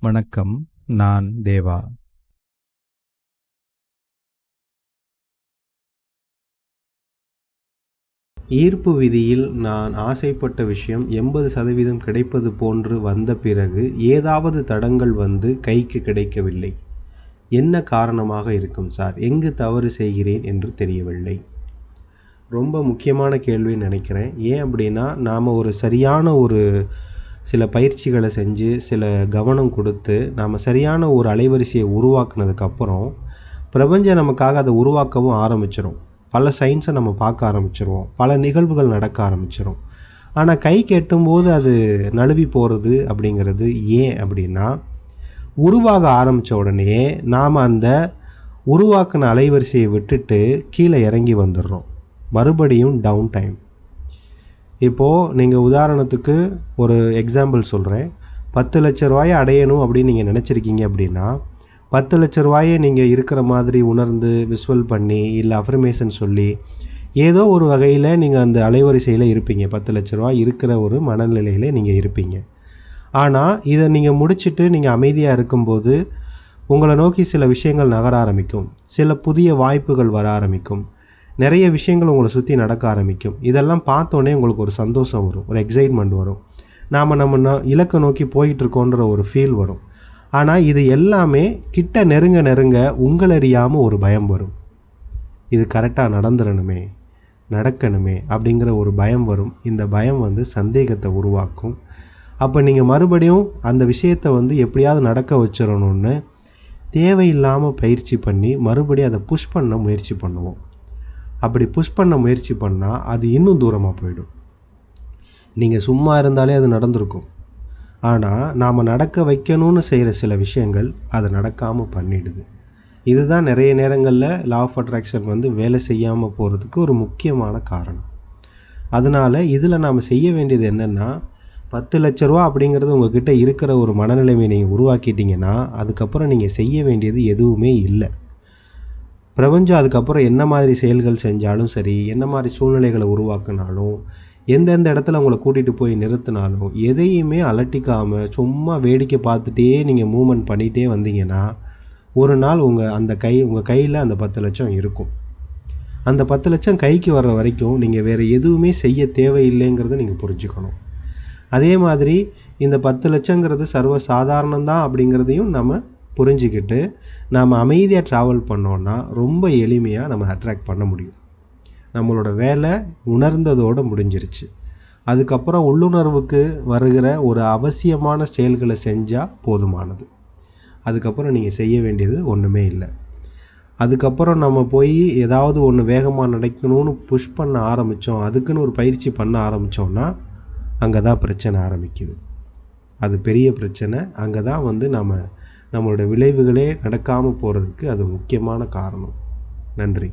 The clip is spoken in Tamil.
வணக்கம் நான் தேவா. ஈர்ப்பு விதியில் நான் ஆசைப்பட்ட விஷயம் எண்பது சதவீதம் கிடைப்பது போன்று வந்த பிறகு ஏதாவது தடங்கள் வந்து கைக்கு கிடைக்கவில்லை. என்ன காரணமாக இருக்கும் சார்? எங்கு தவறு செய்கிறேன் என்று தெரியவில்லை. ரொம்ப முக்கியமான கேள்வின்னு நினைக்கிறேன். ஏன் அப்படின்னா நாம் ஒரு சரியான ஒரு சில பயிற்சிகளை செஞ்சு சில கவனம் கொடுத்து நாம் சரியான ஒரு அலைவரிசையை உருவாக்குனதுக்கப்புறம் பிரபஞ்சம் நமக்காக அதை உருவாக்கவும் ஆரம்பிச்சிடும் பல சயின்ஸை நம்ம பார்க்க ஆரம்பிச்சிருவோம். பல நிகழ்வுகள் நடக்க ஆரம்பிச்சிடும் ஆனால் கை கெட்டும்போது அது நழுவி போகிறது அப்படிங்கிறது ஏன் அப்படின்னா உருவாக ஆரம்பித்த உடனே நாம் அந்த உருவாக்கின அலைவரிசையை விட்டுட்டு கீழே இறங்கி வந்துடுறோம். மறுபடியும் டவுன் டைம் இப்போது நீங்கள் உதாரணத்துக்கு ஒரு எக்ஸாம்பிள் சொல்கிறேன் பத்து லட்ச ரூபாயை அடையணும் அப்படின்னு நீங்கள் நினச்சிருக்கீங்க அப்படின்னா பத்து லட்ச ரூபாயை நீங்கள் இருக்கிற மாதிரி உணர்ந்து விஸ்வல் பண்ணி இல்லை அஃபர்மேஷன் சொல்லி ஏதோ ஒரு வகையில் நீங்கள் அந்த அலைவரிசையில் இருப்பீங்க. பத்து லட்ச ரூபா இருக்கிற ஒரு மனநிலையில் நீங்கள் இருப்பீங்க. ஆனால் இதை நீங்கள் முடிச்சுட்டு நீங்கள் அமைதியாக இருக்கும்போது உங்களை நோக்கி சில விஷயங்கள் நகர ஆரம்பிக்கும். சில புதிய வாய்ப்புகள் வர ஆரம்பிக்கும். நிறைய விஷயங்கள் உங்களை சுற்றி நடக்க ஆரம்பிக்கும். இதெல்லாம் பார்த்தோன்னே உங்களுக்கு ஒரு சந்தோஷம் வரும். ஒரு எக்ஸைட்மெண்ட் வரும். நாம் நம்ம நோ இலக்கை நோக்கி போயிட்டுருக்கோன்ற ஒரு ஃபீல் வரும். ஆனால் இது எல்லாமே கிட்ட நெருங்க நெருங்க உங்களறியாமல் ஒரு பயம் வரும். இது கரெக்டாக நடந்துடணுமே நடக்கணுமே அப்படிங்கிற ஒரு பயம் வரும். இந்த பயம் வந்து சந்தேகத்தை உருவாக்கும். அப்போ நீங்கள் மறுபடியும் அந்த விஷயத்தை வந்து எப்படியாவது நடக்க வச்சிடணும்னு தேவையில்லாமல் பயிற்சி பண்ணி மறுபடியும் அதை புஷ் பண்ண முயற்சி பண்ணுவோம். அப்படி புஷ் பண்ண முயற்சி பண்ணால் அது இன்னும் தூரமாக போயிடும். நீங்கள் சும்மா இருந்தாலே அது நடந்திருக்கும். ஆனால் நாம் நடக்க வைக்கணும்னு செய்கிற சில விஷயங்கள் அதை நடக்காமல் பண்ணிடுது. இதுதான் நிறைய நேரங்களில் லா ஆஃப் அட்ராக்ஷன் வந்து வேலை செய்யாமல் போகிறதுக்கு ஒரு முக்கியமான காரணம். அதனால் இதில் நாம் செய்ய வேண்டியது என்னென்னா பத்து லட்ச ரூபா அப்படிங்கிறது உங்ககிட்ட இருக்கிற ஒரு மனநிலைமை நீங்கள் உருவாக்கிட்டீங்கன்னா அதுக்கப்புறம் நீங்கள் செய்ய வேண்டியது எதுவுமே இல்லை. பிரபஞ்சம் அதுக்கப்புறம் என்ன மாதிரி செயல்கள் செஞ்சாலும் சரி என்ன மாதிரி சூழ்நிலைகளை உருவாக்கினாலும் எந்தெந்த இடத்துல உங்களை கூட்டிகிட்டு போய் நிறுத்தினாலும் எதையுமே அலட்டிக்காமல் சும்மா வேடிக்கை பார்த்துட்டே நீங்கள் மூமெண்ட் பண்ணிகிட்டே வந்தீங்கன்னா ஒரு நாள் உங்கள் அந்த கை உங்கள் கையில் அந்த பத்து லட்சம் இருக்கும். அந்த பத்து லட்சம் கைக்கு வர்ற வரைக்கும் நீங்கள் வேறு எதுவுமே செய்ய தேவையில்லைங்கிறத நீங்கள் புரிஞ்சுக்கணும். அதே மாதிரி இந்த பத்து லட்சங்கிறது சர்வ சாதாரணம்தான் அப்படிங்கிறதையும் நம்ம புரிஞ்சுக்கிட்டு நாம் அமைதியாக ட்ராவல் பண்ணோன்னா ரொம்ப எளிமையாக நம்ம அட்ராக்ட் பண்ண முடியும். நம்மளோட வேலை உணர்ந்ததோடு முடிஞ்சிருச்சு. அதுக்கப்புறம் உள்ளுணர்வுக்கு வருகிற ஒரு அவசியமான செயல்களை செஞ்சால் போதுமானது. அதுக்கப்புறம் நீங்கள் செய்ய வேண்டியது ஒன்றுமே இல்லை. அதுக்கப்புறம் நம்ம போய் ஏதாவது ஒன்று வேகமாக நடக்கணும்னு புஷ் பண்ண ஆரம்பித்தோம் அதுக்குன்னு ஒரு பயிற்சி பண்ண ஆரம்பித்தோன்னா அங்கே தான் பிரச்சனை ஆரம்பிக்குது. அது பெரிய பிரச்சனை. அங்கே தான் வந்து நம்ம நம்மளோட விளைவுகளே நடக்காமல் போகிறதுக்கு அது முக்கியமான காரணம். நன்றி.